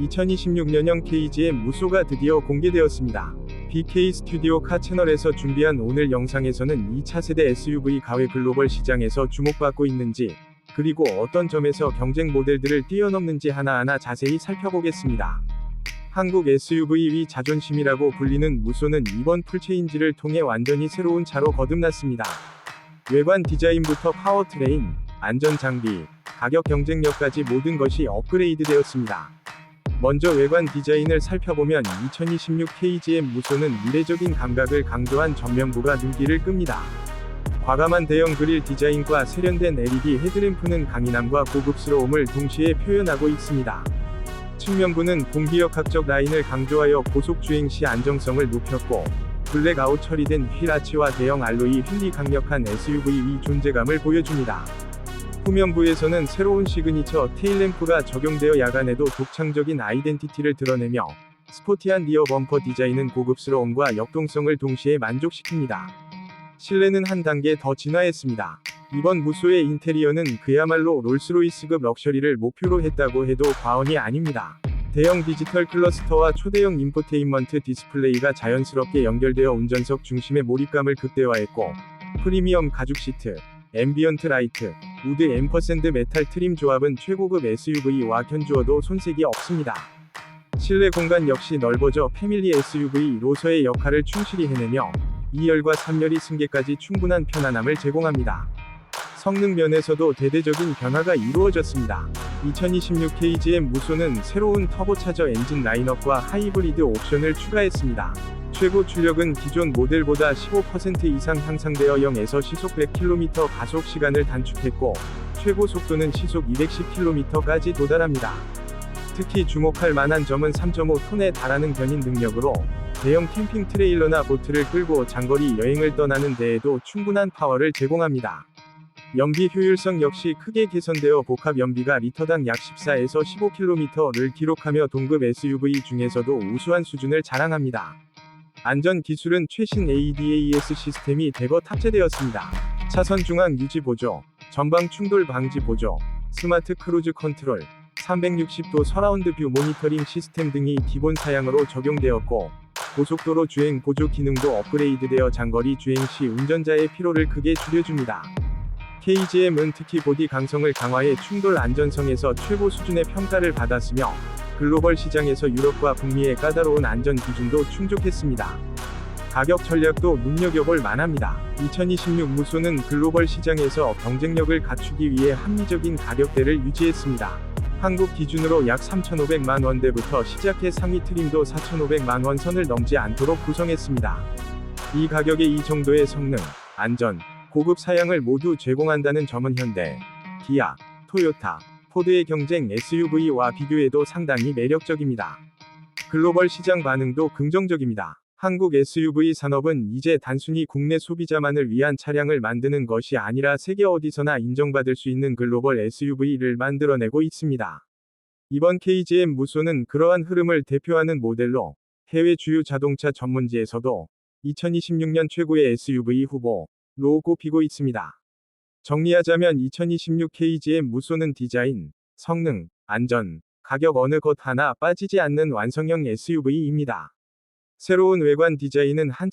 2026년형 KGM 무소가 드디어 공개되었습니다. BK 스튜디오 카 채널에서 준비한 오늘 영상에서는 이 차세대 SUV 가외 글로벌 시장에서 주목받고 있는지, 그리고 어떤 점에서 경쟁 모델들을 뛰어넘는지 하나하나 자세히 살펴보겠습니다. 한국 SUV 위 자존심이라고 불리는 무소는 이번 풀체인지를 통해 완전히 새로운 차로 거듭났습니다. 외관 디자인부터 파워트레인, 안전 장비, 가격 경쟁력까지 모든 것이 업그레이드 되었습니다. 먼저 외관 디자인을 살펴보면 2026 KGM 무소는 미래적인 감각을 강조한 전면부가 눈길을 끕니다. 과감한 대형 그릴 디자인과 세련된 LED 헤드램프는 강인함과 고급스러움을 동시에 표현하고 있습니다. 측면부는 공기역학적 라인을 강조하여 고속 주행 시 안정성을 높였고, 블랙아웃 처리된 휠 아치와 대형 알로이 휠이 강력한 SUV 위 존재감을 보여줍니다. 후면부에서는 새로운 시그니처 테일램프가 적용되어 야간에도 독창적인 아이덴티티를 드러내며 스포티한 리어 범퍼 디자인은 고급스러움과 역동성을 동시에 만족시킵니다. 실내는 한 단계 더 진화했습니다. 이번 무소의 인테리어는 그야말로 롤스로이스급 럭셔리를 목표로 했다고 해도 과언이 아닙니다. 대형 디지털 클러스터와 초대형 인포테인먼트 디스플레이가 자연스럽게 연결되어 운전석 중심의 몰입감을 극대화했고, 프리미엄 가죽 시트, 앰비언트 라이트, 우드 앰퍼샌드 메탈 트림 조합은 최고급 SUV와 견주어도 손색이 없습니다. 실내 공간 역시 넓어져 패밀리 SUV로서의 역할을 충실히 해내며 2열과 3열이 승객까지 충분한 편안함을 제공합니다. 성능 면에서도 대대적인 변화가 이루어졌습니다. 2026 KGM 무소는 새로운 터보차저 엔진 라인업과 하이브리드 옵션을 추가했습니다. 최고 출력은 기존 모델보다 15% 이상 향상되어 0에서 시속 100km 가속 시간을 단축했고, 최고 속도는 시속 210km까지 도달합니다. 특히 주목할 만한 점은 3.5톤에 달하는 견인 능력으로 대형 캠핑 트레일러나 보트를 끌고 장거리 여행을 떠나는 데에도 충분한 파워를 제공합니다. 연비 효율성 역시 크게 개선되어 복합 연비가 리터당 약 14에서 15km를 기록하며 동급 SUV 중에서도 우수한 수준을 자랑합니다. 안전 기술은 최신 ADAS 시스템이 대거 탑재되었습니다. 차선 중앙 유지 보조, 전방 충돌 방지 보조, 스마트 크루즈 컨트롤, 360도 서라운드 뷰 모니터링 시스템 등이 기본 사양으로 적용되었고, 고속도로 주행 보조 기능도 업그레이드되어 장거리 주행 시 운전자의 피로를 크게 줄여줍니다. KGM은 특히 보디 강성을 강화해 충돌 안전성에서 최고 수준의 평가를 받았으며, 글로벌 시장에서 유럽과 북미의 까다로운 안전 기준도 충족했습니다. 가격 전략도 눈여겨볼 만합니다. 2026 무소는 글로벌 시장에서 경쟁력을 갖추기 위해 합리적인 가격대를 유지했습니다. 한국 기준으로 약 3,500만 원대부터 시작해 상위 트림도 4,500만 원 선을 넘지 않도록 구성했습니다. 이 가격에 이 정도의 성능, 안전, 고급 사양을 모두 제공한다는 점은 현대, 기아, 토요타, 포드의 경쟁 SUV와 비교해도 상당히 매력적입니다. 글로벌 시장 반응도 긍정적입니다. 한국 SUV 산업은 이제 단순히 국내 소비자만을 위한 차량을 만드는 것이 아니라 세계 어디서나 인정받을 수 있는 글로벌 SUV를 만들어내고 있습니다. 이번 KGM 무소는 그러한 흐름을 대표하는 모델로 해외 주요 자동차 전문지에서도 2026년 최고의 SUV 후보로 꼽히고 있습니다. 정리하자면 2026 KGM 무소는 디자인, 성능, 안전, 가격 어느 것 하나 빠지지 않는 완성형 SUV입니다. 새로운 외관 디자인은 한